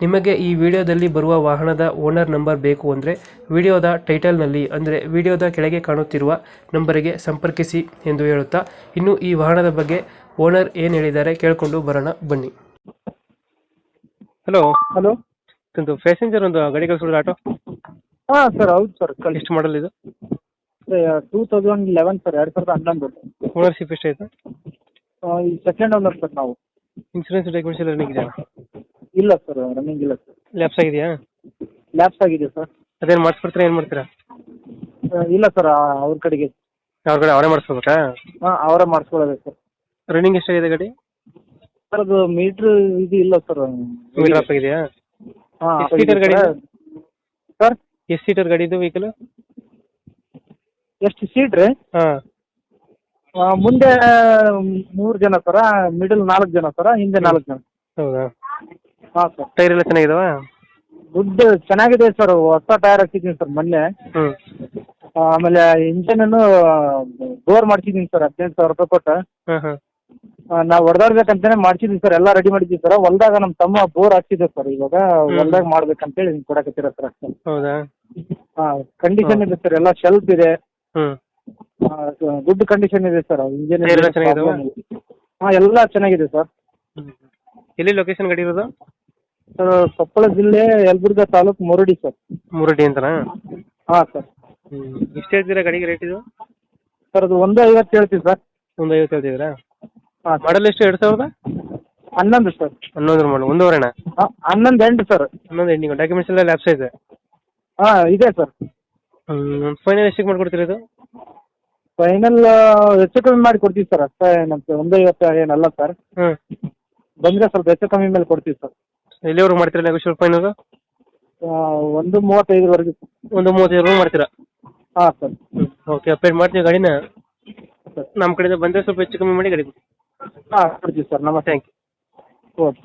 ನಿಮಗೆ ಈ ವಿಡಿಯೋದಲ್ಲಿ ಬರುವ ವಾಹನದ ಓನರ್ ನಂಬರ್ ಬೇಕು ಅಂದರೆ ವಿಡಿಯೋದ ಟೈಟಲ್ನಲ್ಲಿ ಅಂದರೆ ವಿಡಿಯೋದ ಕೆಳಗೆ ಕಾಣುತ್ತಿರುವ ನಂಬರಿಗೆ ಸಂಪರ್ಕಿಸಿ ಎಂದು ಹೇಳುತ್ತಾ ಇನ್ನು ಈ ವಾಹನದ ಬಗ್ಗೆ ಓನರ್ ಏನು ಹೇಳಿದ್ದಾರೆ ಕೇಳಿಕೊಂಡು ಬರೋಣ ಬನ್ನಿ. ಹಲೋ ಹಲೋ ಒಂದು ಪ್ಯಾಸೆಂಜರ್ ಒಂದು ಗಾಡಿ ಕಳಿಸ್ಬಿಡೋದು ಆಟೋ? ಹಾಂ ಸರ್ ಹೌದು ಸರ್ ಕಲಿಸ್ಟ್ ಎಷ್ಟು ಮಾಡಲ್ ಇದು? ಟೂ ತೌಸಂಡ್ ಲೆವೆನ್ ಸರ್ ಎರಡು ಸಾವಿರದ ಹನ್ನೊಂದು. ಓನರ್ಶಿಪ್ ಎಷ್ಟಾಯ್ತು? ಈ ಸೆಕೆಂಡ್ ಓನರ್ ಸರ್ ನಾವು. ಇನ್ಸೂರೆನ್ಸ್ ಡಾಕ್ಯುಮೆಂಟ್ಸ್ ಎಲ್ಲ ರನ್ನಿಂಗ್ ಇದೆಯಾ ಇಲ್ಲ ಸರ್ ರನ್ನಿಂಗ್ ಇಲ್ಲ ಸರ್ ಲ್ಯಾಪ್ಸ್ ಆಗಿದೆಯಾ? ಲ್ಯಾಪ್ಸ್ ಆಗಿದೆ ಸರ್ ಅದೇನ್ ಮಾಡಿಸ್ಕೊಡ್ತೀರಾ ಏನು ಮಾಡ್ತೀರಾ? ಇಲ್ಲ ಸರ್ ಅವ್ರ ಕಡೆಗೆ. ಅವ್ರ ಕಡೆ ಅವರೇ ಮಾಡಿಸ್ಕೋಬೇಕಾ? ಹಾಂ ಅವರೇ ಮಾಡಿಸ್ಕೊಳ್ಳೋದು ಸರ್ ರನ್ನಿಂಗ್ ಎಷ್ಟಾಗಿದೆ ಗಾಡಿ? ಸರ್ ಅದು ಮೀಟ್ರ್ ಇದು ಇಲ್ಲ ಸರ್ ಮೀಟರ್ ಆಫ್ ಆಗಿದೆಯಾ? ಹಾಂ ಎಷ್ಟು seater ಗಾಡಿ ಇದು? ಸರ್ ಎಷ್ಟು ಸೀಟರ್ ಗಾಡಿ ಇದು ವೆಹಿಕಲ್ ಎಷ್ಟು ಸೀಟ್ ರೀ ಹಾಂ. ಆ, ಮುಂದೆ ಮೂರು ಜನ ಸರ ಮಿಡಲ್ ನಾಲ್ಕು ಜನ ಸರ ಹಿಂದೆ ನಾಲ್ಕು ಜನ. ಹೌದಾ? ಹಾಂ ಸರ್ ಟೈರ್ ಎಲ್ಲ ಚೆನ್ನಾಗಿದಾವ? ಗುಡ್ ಚೆನ್ನಾಗಿದೆ ಸರ್ ಹೊಸ ಟೈರ್ ಹಾಕ್ಸಿದ್ದೀನಿ ಸರ್ ಮೊನ್ನೆ. ಹ್ಞೂ ಆಮೇಲೆ ಇಂಜನನ್ನು ಬೋರ್ ಮಾಡ್ಸಿದ್ದೀನಿ ಸರ್ ಹದಿನೆಂಟು ಸಾವಿರ ರೂಪಾಯಿ ಕೊಟ್ಟು. ಹಾಂ ಹಾಂ ನಾವು ಹೊಡೆದಾಡ್ಬೇಕಂತಾನೆ ಮಾಡ್ಸಿದ್ವಿ ಸರ್ ಎಲ್ಲ ರೆಡಿ ಮಾಡಿದ್ವಿ ಸರ್ ಹೊಲ್ದಾಗ ನಮ್ಮ ತಮ್ಮ ಬೋರ್ ಹಾಕ್ಸಿದ್ದೆ ಸರ್ ಇವಾಗ ಹೊಲ್ದಾಗ ಮಾಡ್ಬೇಕಂತೇಳಿ ಹಿಂಗೆ ಕೊಡಕತ್ತೀರ ಸರ್ ಅಷ್ಟೇ. ಹೌದಾ? ಹಾಂ ಕಂಡೀಷನ್ ಇದೆ ಸರ್ ಎಲ್ಲ ಶೆಲ್ಫ್ ಇದೆ. ಹ್ಞೂ ಆ, ಗುಡ್ ಕಂಡೀಷನ್ ಇದೆ ಸರ್ ಇಂಜಿನ್ ಎಲ್ಲ ಚೆನ್ನಾಗಿದಾವ? ಹಾಂ ಎಲ್ಲ ಚೆನ್ನಾಗಿದೆ ಸರ್ ಎಲ್ಲಿ ಲೊಕೇಶನ್ ಗಾಡಿ ಇರೋದು? ಸರ್ ಕೊಪ್ಪಳ ಜಿಲ್ಲೆ ಯಲಬುರ್ಗಾ ತಾಲೂಕು ಮುರುಡಿ ಸರ್. ಮುರುಡಿ ಅಂತನಾ? ಹಾಂ ಸರ್. ಹ್ಞೂ ಎಷ್ಟು ಹೇಳ್ತೀರಾ ಗಾಡಿಗೆ ರೇಟ್ ಇದು? ಸರ್ ಅದು ಒಂದು ಐವತ್ತು ಹೇಳ್ತೀವಿ ಸರ್. ಒಂದು ಐವತ್ತು ಹೇಳ್ತಿದ್ದೀರಾ? ಹಾಂ ಮಾಡಲ್ ಎಷ್ಟು ಎರಡು ಸಾವಿರದ? ಹನ್ನೊಂದು ಸರ್. ಹನ್ನೊಂದು ಮಾಡಲ್ ಒಂದೂವರೆನಾ ಹಾಂ ಹನ್ನೊಂದು ಎಂಟು ಸರ್. ಹನ್ನೊಂದು ಎಂಡಿಂಗ್ ಡಾಕ್ಯುಮೆಂಟ್ಸ್ ಎಲ್ಲ ಲ್ಯಾಪ್ಸ್ ಇದೆ? ಹಾಂ ಇದೆ ಸರ್. ಹ್ಞೂ ಫೈನಲ್ ಎಷ್ಟಕ್ಕೆ ಮಾಡ್ಕೊಡ್ತೀರಾ ಇದು? ಫೈನಲ್ ಹೆಚ್ಚು ಕಮ್ಮಿ ಮಾಡಿ ಕೊಡ್ತೀವಿ ಸರ್. ಅಷ್ಟೇ ನಮ್ಗೆ ಒಂದು ಐವತ್ತು ಏನಲ್ಲ ಸರ್. ಹ್ಞೂ ಬಂದರೆ ಸ್ವಲ್ಪ ಹೆಚ್ಚು ಕಮ್ಮಿ ಮೇಲೆ ಕೊಡ್ತೀವಿ ಸರ್. ಎಲ್ಲಿವರೆಗೂ ಮಾಡ್ತೀರಾ ನೆಗೋಷಿಯೇಟ್ ಫೈನಲ್ ಒಂದು ಮೂವತ್ತೈದರವರೆಗೆ. ಒಂದು ಮೂವತ್ತೈದು ಮಾಡ್ತೀರಾ? ಹಾಂ ಸರ್. ಹ್ಞೂ ಓಕೆ ಅಪ್ಡೇಟ್ ಮಾಡ್ತೀವಿ ಗಾಡಿನ. ಸರ್. ನಮ್ಮ ಕಡೆಯಿಂದ ಬಂದರೆ ಸ್ವಲ್ಪ ಹೆಚ್ಚು ಕಮ್ಮಿ ಮಾಡಿ ಗಾಡಿ ಕೊಡಿ. ಹಾಂ ಕೊಡ್ತೀವಿ ಸರ್. ನಮಸ್ತೆ. Thank you okay.